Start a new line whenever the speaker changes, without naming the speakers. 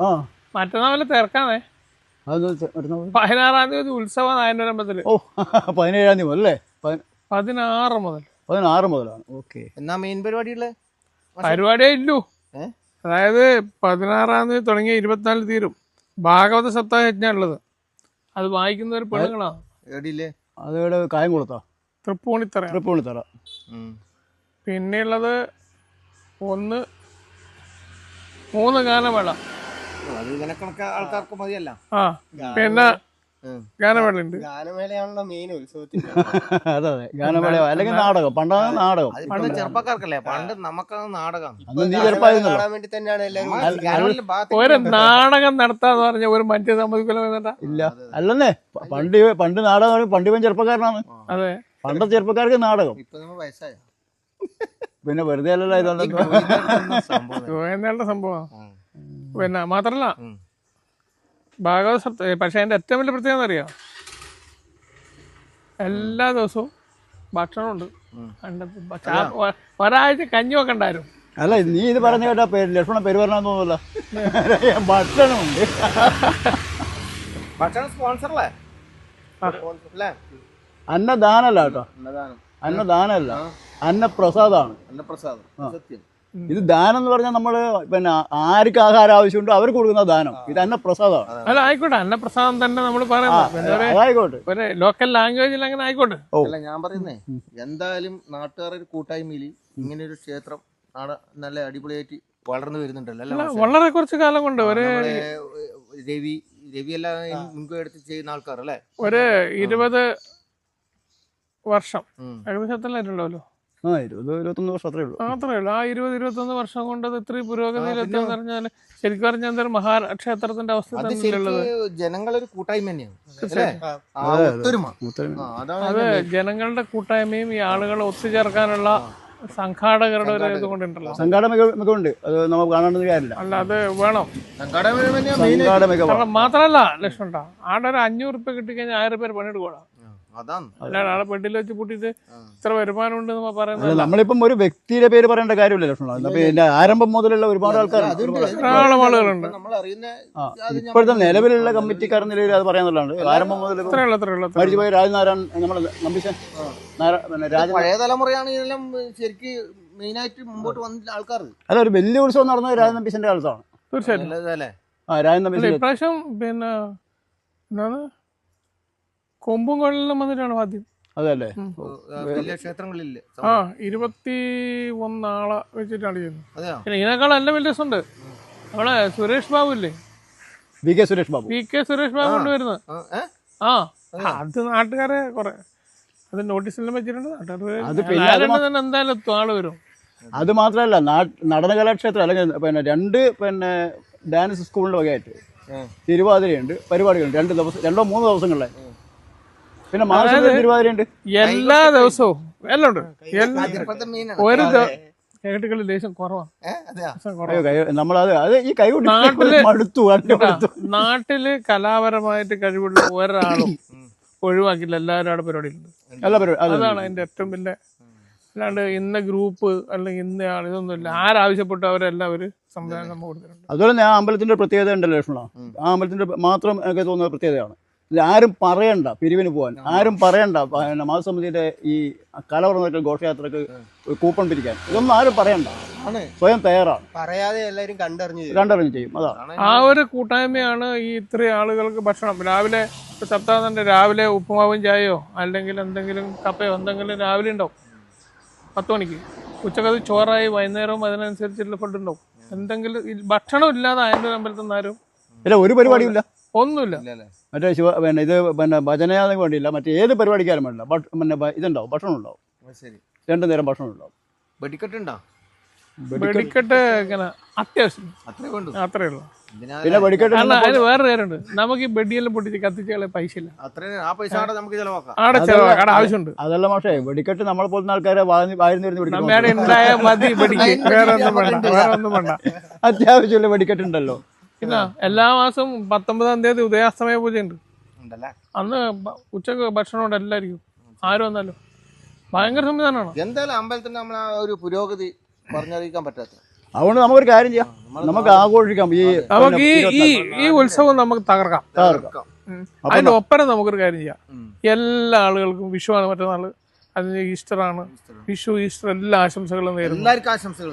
ആ.
മറ്റന്നാൾ തിരക്കാന്നേ പതിനാറാം തീയതി ഉത്സവം നായനരമ്പത്തിൽ
ഓ പതിനേഴാം തീയതി അല്ലേ പതി-
പതിനാറ് മുതൽ.
പതിനാറ് മുതലാണ്. ഓക്കെ.
എന്നാ മെയിൻ പരിപാടിയുള്ളത്
പരിപാടിയേ ഇല്ലൂ? അതായത് പതിനാറാം തീയതി തുടങ്ങിയ ഇരുപത്തിനാല് തീരും. ഭാഗവത സപ്താഹ യജ്ഞ ഉള്ളത് അത്
വായിക്കുന്ന ഒരു പെണ്ണുങ്ങളാണ്.
തൃപ്പൂണിത്തറ.
തൃപ്പൂണിത്തറ.
പിന്നെയുള്ളത് ഒന്ന് മൂന്ന് ഗാനമേള
അത് ആൾക്കാർക്ക് മതിയല്ല.
ആ പിന്നെ ഗാനമേള ഉണ്ട്
ഗാനമേളയാണല്ലോ മെയിൻ ഉത്സവത്തിന്.
അതെ അതെ. ഗാനമേള അല്ലെങ്കിൽ നാടകം. പണ്ടാണ് നാടകം.
അത് പണ്ട് ചെറുപ്പക്കാർക്കല്ലേ? പണ്ട് നമുക്കത് നാടകം.
അന്ന് നീ ചെറുപ്പമായിരുന്നല്ലോ.
കാണാൻ വേണ്ടി തന്നെയാണ് എല്ലാവരും
ഗാനമേളയിലെ ഭാഗത്ത്
ഒരു നാടകം നടത്താന്ന് പറഞ്ഞ ഒരു മനുഷ്യ സമ്മതിക്കലോ എന്നിട്ടാ
ഇല്ല. അല്ലെന്നേ പ- പണ്ട് ഇവ- പണ്ട് നാടകം പണ്ട് ഇവൻ ചെറുപ്പക്കാരനാണ്.
അതെ.
പണ്ട് ചെറുപ്പക്കാർക്ക് നാടകം.
ഇപ്പൊ നമ്മൾ വയസ്സായ?
പിന്നെ വെറുതെ അല്ലല്ലോ ഇതുകൊണ്ട്
സംഭവം.
പിന്നെ മാത്രല്ല. ഭാഗവത സപ്ത പക്ഷെ അതിന്റെ ഏറ്റവും വലിയ പ്രത്യേകത അറിയാം? എല്ലാ ദിവസവും ഭക്ഷണമുണ്ട്. ഒരാഴ്ച കഞ്ഞി വെക്കണ്ടായിരുന്നു
അല്ല നീ ഇത് പറഞ്ഞു കേട്ടാ പേര് ലക്ഷ്മണ പേര് പറഞ്ഞാൽ തോന്നുന്നില്ല. ഭക്ഷണമുണ്ട്.
ഭക്ഷണം സ്പോൺസറല്ലേ? അല്ലേ
അന്നദാനല്ല കേട്ടോ.
അന്നദാനം.
അന്നദാനല്ല. അന്നപ്രസാദാണ്.
അന്നപ്രസാദം. സത്യം.
ഇത് ദാനം എന്ന് പറഞ്ഞാൽ നമ്മൾ പിന്നെ ആർക്ക് ആഹാരം ആവശ്യമുണ്ടോ അവർക്ക് കൊടുക്കുന്ന ദാനം. ഇത് അന്നപ്രസാദമാണ്
അല്ല ആയിക്കോട്ടെ. അന്നപ്രസാദം തന്നെ നമ്മൾ പറയുന്നത്. ഒരു ലോക്കൽ ലാംഗ്വേജിൽ അങ്ങനെ ആയിക്കോട്ടെ.
ഓ.
അല്ല ഞാൻ പറയുന്നേ എന്തായാലും നാട്ടുകാരുടെ കൂട്ടായ്മയിൽ ഇങ്ങനെ ഒരു ക്ഷേത്രം നാട് നല്ല അടിപൊളിയായിട്ട് വളർന്നു വരുന്നുണ്ടല്ലോ?
വളരെ കുറച്ച് കാലം കൊണ്ട് ഒരു
രവി രവി എല്ലാം മുൻകൈ എടുത്ത് ചെയ്യുന്ന ആൾക്കാർ അല്ലേ
ഒരു ഇരുപത് വർഷം.
ഉം.
ഏകദേശത്തിലായിട്ടുണ്ടാവല്ലോ
ആ ഇരുപത് ഇരുപത്തൊന്ന് വർഷം അത്രേ ഉള്ളൂ.
മാത്രമേ ഉള്ളൂ. ആ ഇരുപത് ഇരുപത്തൊന്ന് വർഷം കൊണ്ട് അത് ഇത്രയും പുരോഗതിയിലെത്താന്ന് പറഞ്ഞാൽ ശരിക്കും പറഞ്ഞാൽ എന്തൊരു മഹാക്ഷേത്രത്തിന്റെ അവസ്ഥ
ജനങ്ങളൊരു കൂട്ടായ്മ തന്നെയാണ്.
അത് ജനങ്ങളുടെ കൂട്ടായ്മയും ഈ ആളുകളെ ഒത്തുചേർക്കാനുള്ള സംഘാടകരുടെ ഒരു ഇത് കൊണ്ടുണ്ടല്ലോ
മികവുണ്ട് അത് നമുക്ക് കാണേണ്ടത് കാര്യമില്ല.
അല്ല അത് വേണം. കാരണം മാത്രമല്ല ലക്ഷ്മണ്ട ആടെ ഒരു അഞ്ഞൂറ് റുപ്യ കിട്ടിക്കഴിഞ്ഞാൽ ആയിരം പേര് പണിയെടുക്കണം
അതാണ്.
അല്ലാണ്ട് ആളെ ബെഡിൽ വെച്ച് പൂട്ടിയിട്ട് ഇത്ര വരുമാനം ഉണ്ട് പറയുന്നത്
നമ്മളിപ്പം ഒരു വ്യക്തിയുടെ പേര് പറയേണ്ട കാര്യമില്ല ലക്ഷ്മണ അപ്പൊ ഇതിന്റെ ആരംഭം മുതലുള്ള ഒരുപാട് ആൾക്കാരുണ്ട്.
ധാരാളം ആളുകളുണ്ട്.
നമ്മൾ അറിയുന്ന
ആ,
അത് ഞാൻ
ഇപ്പോഴത്തെ നിലവിലുള്ള കമ്മിറ്റിക്കാരൻ നിലയിൽ അത് പറയാന്നുള്ളതാണ് ആരംഭം മുതൽ മരിച്ചുപോയ രാജനാരായൺ നമ്മൾ നമ്പിശൻ
പഴയ തലമുറയാണ് ഇതെല്ലാം ശരിക്ക് മെയിൻ ആയിട്ട് മുമ്പോട്ട് വന്ന ആൾക്കാർ
അല്ല ഒരു വലിയ ഉത്സവം നടന്നത് രാജൻ നമ്പിശന്റെ കാലത്താണ്.
തീർച്ചയായിട്ടും. ഇപ്രാവശ്യം പിന്നെ എന്താണ്? കൊമ്പും കൊള്ളിലും വന്നിട്ടാണ് ആദ്യം.
അതല്ലേ?
വലിയ ക്ഷേത്രങ്ങളില്ല?
ആ ഇരുപത്തി ഒന്നാളെ വെച്ചിട്ടാണ് ചെയ്യുന്നത്.
അതെയോ?
പിന്നെ ഇതിനേക്കാൾ നല്ല വലിയ രസമുണ്ട് നമ്മളെ സുരേഷ് ബാബു ഇല്ലേ
V K Suresh Babu.
V K Suresh Babu കൊണ്ട് വരുന്നത്.
ആ,
അത് നാട്ടുകാരെ കുറെ അത് നോട്ടീസിലും വെച്ചിട്ടുണ്ട്. നാട്ടുകാർ എന്തായാലും എത്തും ആൾ വരും.
അത് മാത്രമല്ല നടന കലാക്ഷേത്രം അല്ലെങ്കിൽ പിന്നെ രണ്ട് പിന്നെ ഡാൻസ് സ്കൂളിന്റെ വകയായിട്ട്. തിരുവാതിരയുണ്ട് പരിപാടികളുണ്ട്. രണ്ട് ദിവസം രണ്ടോ മൂന്ന് ദിവസങ്ങളിലെ പിന്നെ മാസം തിരുവാതിരയുണ്ട്
എല്ലാ ദിവസവും. എല്ലാം ഉണ്ട്. ഒരു കേട്ടുകളിൽ ലേശം കുറവാണ്
നമ്മളത് അത് ഈ കൈ കൊണ്ട്
നാട്ടിൽ കലാപരമായിട്ട് കഴിവുള്ള ഒരാളും ഒഴിവാക്കില്ല. എല്ലാവരും അവിടെ പരിപാടിയിലുണ്ട്. അതാണ് അതിന്റെ ഏറ്റവും വലിയ അല്ലാണ്ട് ഇന്ന ഗ്രൂപ്പ് അല്ലെങ്കിൽ ഇന്ന ആൾ ഇതൊന്നുമില്ല. അവരെല്ലാം ഒരു സംവിധാനം നമ്മൾ കൊടുത്തിട്ടുണ്ട്.
അതുപോലെ തന്നെ ആ അമ്പലത്തിന്റെ പ്രത്യേകത ഉണ്ടല്ലോ ലക്ഷ്മണ. ആ അമ്പലത്തിന്റെ മാത്രം എനിക്ക് തോന്നുന്ന പ്രത്യേകതയാണ്. ആരും പറയണ്ട പിരിവിന് പോകാൻ ആരും പറയണ്ട പിന്നെ മാതൃസമിതിയുടെ ഈ കലവർണ ഘോഷയാത്രക്ക് കൂപ്പൺ പിരിക്കാൻ ഇതൊന്നും ആരും പറയണ്ട. സ്വയം തയ്യാറാണ്.
പറയാതെ എല്ലാവരും കണ്ടറിഞ്ഞു
കണ്ടറിഞ്ഞു ചെയ്യും അതാ.
അതാണ്
ആ ഒരു കൂട്ടായ്മയാണ് ഈ ഇത്രയും ആളുകൾക്ക് ഭക്ഷണം. രാവിലെ സപ്താഹത്തിന്റെ രാവിലെ ഉപ്പുമാവും ചായയോ അല്ലെങ്കിൽ എന്തെങ്കിലും കപ്പയോ എന്തെങ്കിലും രാവിലെ ഉണ്ടാവും. പത്ത് മണിക്ക്. ഉച്ചക്കത് ചോറായി വൈകുന്നേരവും അതിനനുസരിച്ചുള്ള ഫുഡ് ഉണ്ടാവും. എന്തെങ്കിലും ഭക്ഷണം ഇല്ലാതെ അതിന്റെ അമ്പലത്തിൽ നിന്ന് ആരും
ഇല്ല ഒരു പരിപാടിയും ഇല്ല.
ഒന്നുമില്ല.
ഇല്ലല്ലേ?
മറ്റേ ശിവ പിന്നെ ഇത് പിന്നെ ഭജനയാതെ വേണ്ടിയില്ല. മറ്റേ ഏത് പരിപാടിക്കാരും വേണ്ട പിന്നെ ഇതുണ്ടാവും. ഭക്ഷണം ഉണ്ടാവും.
ശരി.
രണ്ടു നേരം ഭക്ഷണം ഉണ്ടാവും.
വെടിക്കെട്ടുണ്ടോ
വെടിക്കെട്ട് ഇങ്ങനെ അത്യാവശ്യം.
അത്രേ
ഉള്ളൂ.
പിന്നെ വെടിക്കെട്ട്
അതിന് വേറെ കാര്യമുണ്ട്. നമുക്ക് ഈ ബെഡിയെല്ലാം പൊട്ടിച്ച് കത്തിച്ചാലേ പൈസ ഇല്ല.
അത്രേ ആ പൈസ അവിടെ ചെലവാക്കാം.
ആവശ്യമുണ്ട്.
അതല്ല പക്ഷേ വെടിക്കെട്ട് നമ്മളെ പോലത്തെ ആൾക്കാരെ
ഉണ്ടായ മതി വെടിക്ക്. വേറെ ഒന്നും വേണ്ട. വേറെ ഒന്നും വേണ്ട.
അത്യാവശ്യമുള്ള വെടിക്കെട്ടുണ്ടല്ലോ
പിന്നെ എല്ലാ മാസവും പത്തൊമ്പതാം തീയതി ഉദയാസ്തമയ പൂജ
ഉണ്ട്
അന്ന് ഉച്ചയ്ക്ക് ഭക്ഷണം ഉണ്ട് എല്ലാവർക്കും ആരും വന്നാലും. ഭയങ്കര സംവിധാനമാണ്.
എന്തായാലും അമ്പലത്തിന് നമ്മൾ ആ ഒരു പുരോഗതി പറഞ്ഞറിയിക്കാൻ പറ്റാത്ത.
അതുകൊണ്ട് നമുക്കൊരു കാര്യം ചെയ്യാം. നമുക്ക് ആഘോഷിക്കാം. ഈ
നമുക്ക് ഈ ഈ ഉത്സവം നമുക്ക് തകർക്കാം.
തകർക്കാം.
അതിന്റെ ഒപ്പരം നമുക്കൊരു കാര്യം ചെയ്യാം. എല്ലാ ആളുകൾക്കും വിഷുവാണ് മറ്റന്നാൾ. അതിന് ഈസ്റ്റർ ആണ് വിഷു ഈസ്റ്റർ എല്ലാ ആശംസകളും നേരുന്നു.
എല്ലാവർക്കും ആശംസകൾ.